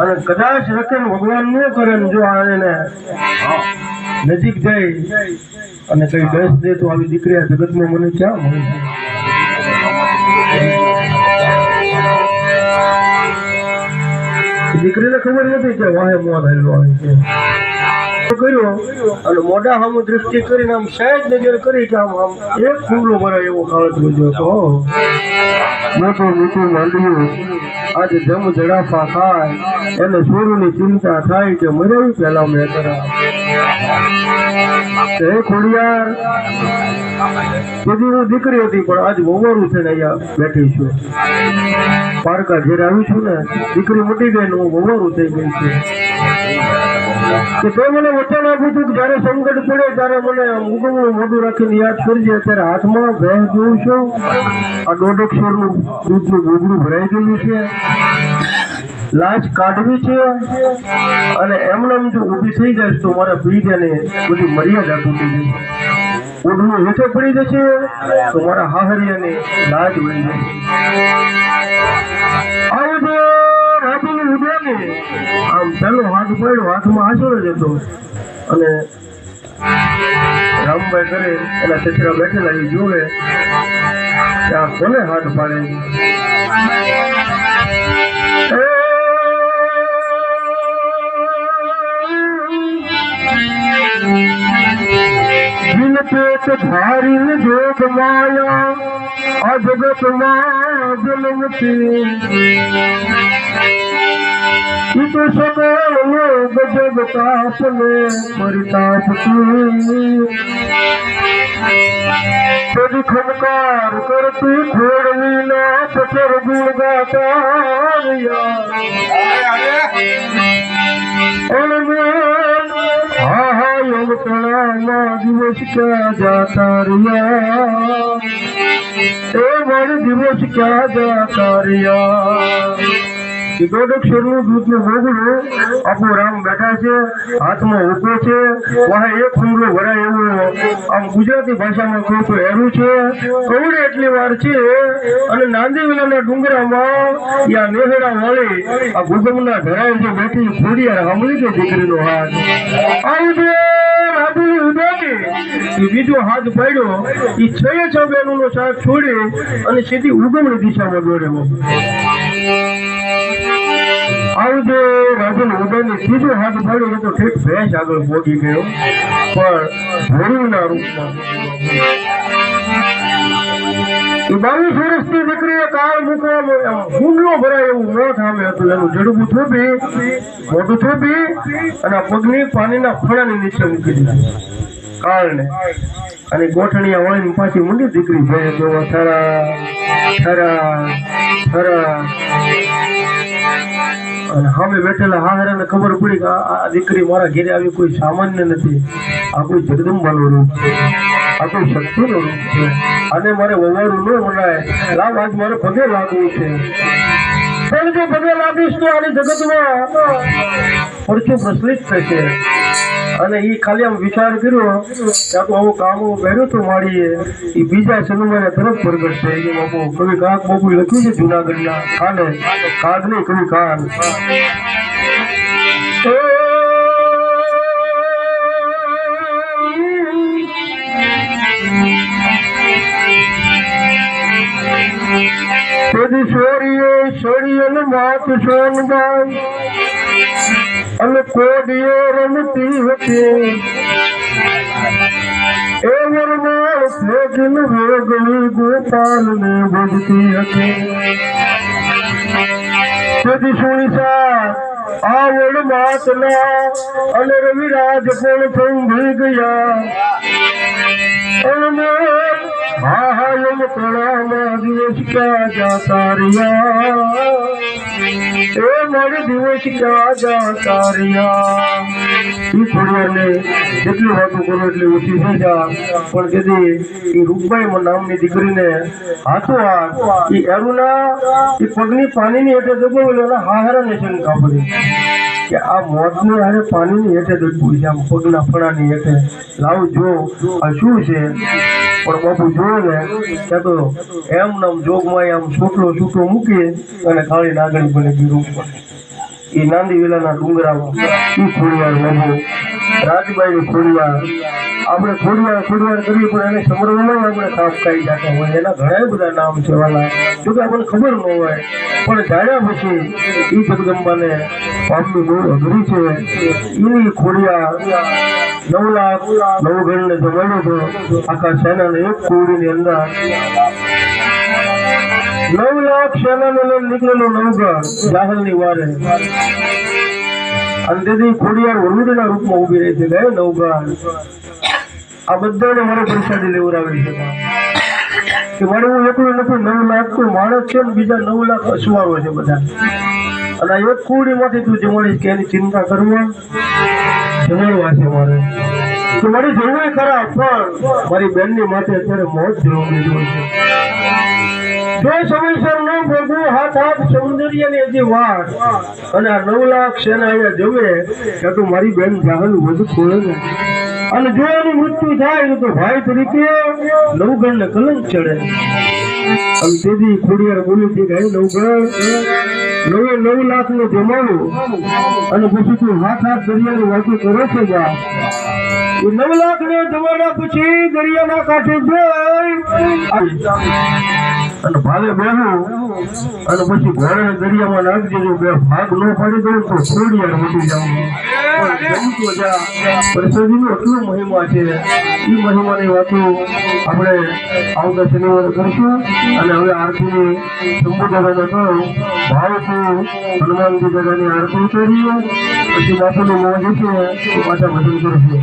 અને કદાચ રખે ભગવાન ન કરે જો આને નજીક જાય અને કઈ દસ દે તો આવી દીકરી આ જગતમાં મને ક્યાં મળે? દીકરીને ખબર નથી કે વાહે મોત હાલ્યો આવે છે. કર્યો. અને મોઢા સામું દ્રષ્ટિ કરીને આમ સહેજ નજર કરી કે આમ આમ એક ફૂલો ભરાય એવો કાળતરો જોયો તો મોટો મોટો માંડ્યું. આજે જમ જડાફા ખાય એને સોરુની ચિંતા થાય કે મર્યું પેલા મેં કરા હે દીકરી હતી, પણ આજ વવારું છે ને અહીંયા બેઠી છું. પારકા ઘેર આવી છું ને, દીકરી મટી ગઈ ને હું વવારું થઈ ગઈ છું. લાશ કાઢવી છે અને એમને એમ જો ઊભી થઈ જાય તો મારા બીજાને બધી મર્યાદા તૂટી જશે ઓઢવું હેઠે પડી જશે તો મારા હાહરિયાને લાજ વળી જશે ઉડે પેલો હાથ પડ્યો, હાથમાં આસોડો જ હતો અને રામભાઈ કરે એના ચિત્ર બેઠેલા એ જોવે, કે આ કોને હાથ પાડે? દિન પેટ ધારીને જોગ માયા આ જગતમાં જન્મતી ઈ તો સકળ લોક જગતાપને પરિતાપતી તેજી ખનકાર કરતી ખોડવી ના પથર ગુણ ગાતા હા હા યોગ તળાવમાં દિવસ ક્યાં જાતા રહ્યા એ મારી દિવસ ક્યાં જાતા રહ્યા દોઢક્ષરનું દૂધનું ભોગવું આપો રામ બેઠા છે, હાથમાં ઊભો છે, વહા એક હુમલો ભરાય એવું આમ ગુજરાતી ભાષામાં કહું તો એરું છે, કવડે એટલી વાર છે અને નાંદી વિલાના ડુંગરામાં યા નેહડા વાળી આ ગુગમના ધરાય છે બેઠી ખોડિયાર સાંભળી કે દીકરીનો હાથ. આવજે બીજો હાથ પાડ્યો. એ છ છ બેનોનો સાથ છોડી અને સીધી ઉગમની દિશામાં દોડે આવજે રાજન ઉદયને સીધો હાથ પડ્યો એ તો ઠેક ભેંસ આગળ પહોંચી ગયો. પણ ભોળીના રૂપમાં બાવીસ વર્ષની દીકરીએ કાળ મૂકવા હુમલો ભરાય એવું મોત આવે હતું એનું જડબું થોપી મોઢું થોપી અને પગની પાણીના ફળાની નીચે મૂકી દીધા. કાળને. અને ગોઠણીયા વળીને પાછી મૂંડી દીકરી ભેંસ જોવા થરા થરા થરા. અને સામે બેઠેલા હાહરાને ખબર પડી કે આ દીકરી મારા ઘેરે આવી કોઈ સામાન્ય નથી. આ કોઈ જગદંબાનું રૂપ છે. આ કોઈ શક્તિનું રૂપ છે. અને મારે વવારું ન મનાય. લાવ આજ મારે પગે લાગવું છે. પણ પગે લાગીશ તો આની જગતમાં પરચું પ્રચલિત થશે? અને એ ખાલી આમ વિચાર કર્યો કે આવું કામ કર્યું તો મારીએ એ બીજા સન્માને તરફ પ્રગટ થઈ ગયું. બાપુ, કવિ કાક બાપુ લખ્યું છે જુનાગઢના. ખાને નહીં કવિ કાન છોરીએ અને માત સોનબાઈ અને કોડીઓ રમતી હતી. એ વરમાળ ફેંકીને ભોગવી ગોપાલને ભજતી હતી. તેથી સુણીસા, આવડ માતના અને રવિરાજ પણ સંભી ગયા. અને હા હા એમ તળાવના દિવસ ક્યાં જાતા રહ્યા. એ મારે દિવસ ક્યાં જાતા રહ્યા ઈ જેટલી વાતો કરો એટલી ઓછી થઈ જા પણ કદી એ રૂપબાઈ નામની દીકરીને હાથો હાથ, ઈ એરુના એ પગની પાણીની હેઠે દબાવેલો એના હાહારાને શંકા પડી કે આ મોતની હારે પાણીની હેઠે દબવું છે આમ પગના ફળાની હેઠે. લાવ જો, આ શું છે? પણ બાપુ જોયું ને ત્યાં તો એમ નામ જોગમાં આમ છૂટલો છૂટલો મૂકીએ અને ખાલી નાગણી બને બીરું એ નાંદી વેલાના ડુંગરામાં એ ખોડિયાર બાબુ રાજબાઈ ખોડિયાર. આપણે ખોડિયાર ખોડિયાર કરીએ પણ એને સમરવામાં આપણે સાફ કરી જતા હોય. એના ઘણા બધા નામ છે વાલા. જો કે આપણને ખબર ન હોય, પણ જાણ્યા પછી એ જગદંબાને પામની બહુ અઘરી છે. એની ખોડિયાર નવ લાખ નવગણને જમાડ્યો હતો આખા એક કોડીની અંદર. નવ લાખ સેનાને લઈને નીકળેલો નવગણ જાહલની વારે. અને તેથી ખોડિયાર વરુડના રૂપમાં ઊભી રહી છે ગયે આ બધાને મારે પ્રસાદી લેવડાવી છે. મારે હું એકલો નથી નવ લાખ તો માણસ છે ને બીજા નવ લાખ અસવારો છે બધા અને એક કુડીમાંથી તું જમાડીશ કે ચિંતા કરવા જમાડવા છે મારે. તો મારી જવું ખરા, પણ મારી બેનની માથે અત્યારે મોત જવાની છે. જો સમયસર ન ભોગવું, હાથ હાથ સૌંદર્યની હજી વાત. અને આ નવ લાખ સેના અહીંયા જમે ત્યાં તો મારી બેન જાહલ વધુ ખોળે ને. અને જો એનું મૃત્યુ થાય, તો ભાઈ તરીકે નવગણ ને કલંક ચડે. અને તેથી ખોડિયાર બોલી હતી કે નવગણ નવે નવ લાખનું જમાવું અને પછી તું હાથ હાથ દરિયાની વાતો કરો છે જા. નવ લાખ ને જમાડ્યા પછી દરિયાના કાંઠે જઈ અને ભાવે બેહું અને પછી ઘોડે દરિયામાં નાખી દેજો બે ભાગ ન પાડી દઉં તો થોડી યાર મટી જાઉં પ્રસાદીનો એટલો મહિમા છે વાતો આપણે આવતા શનિવારે કરશું. અને હવે આરતીની શંભુ દાદાને કહું, ભાવથી હનુમાનજી દાદાની આરતી કરીએ. પછી બાપુનું મોં જશે પાછા ભજન કરશું.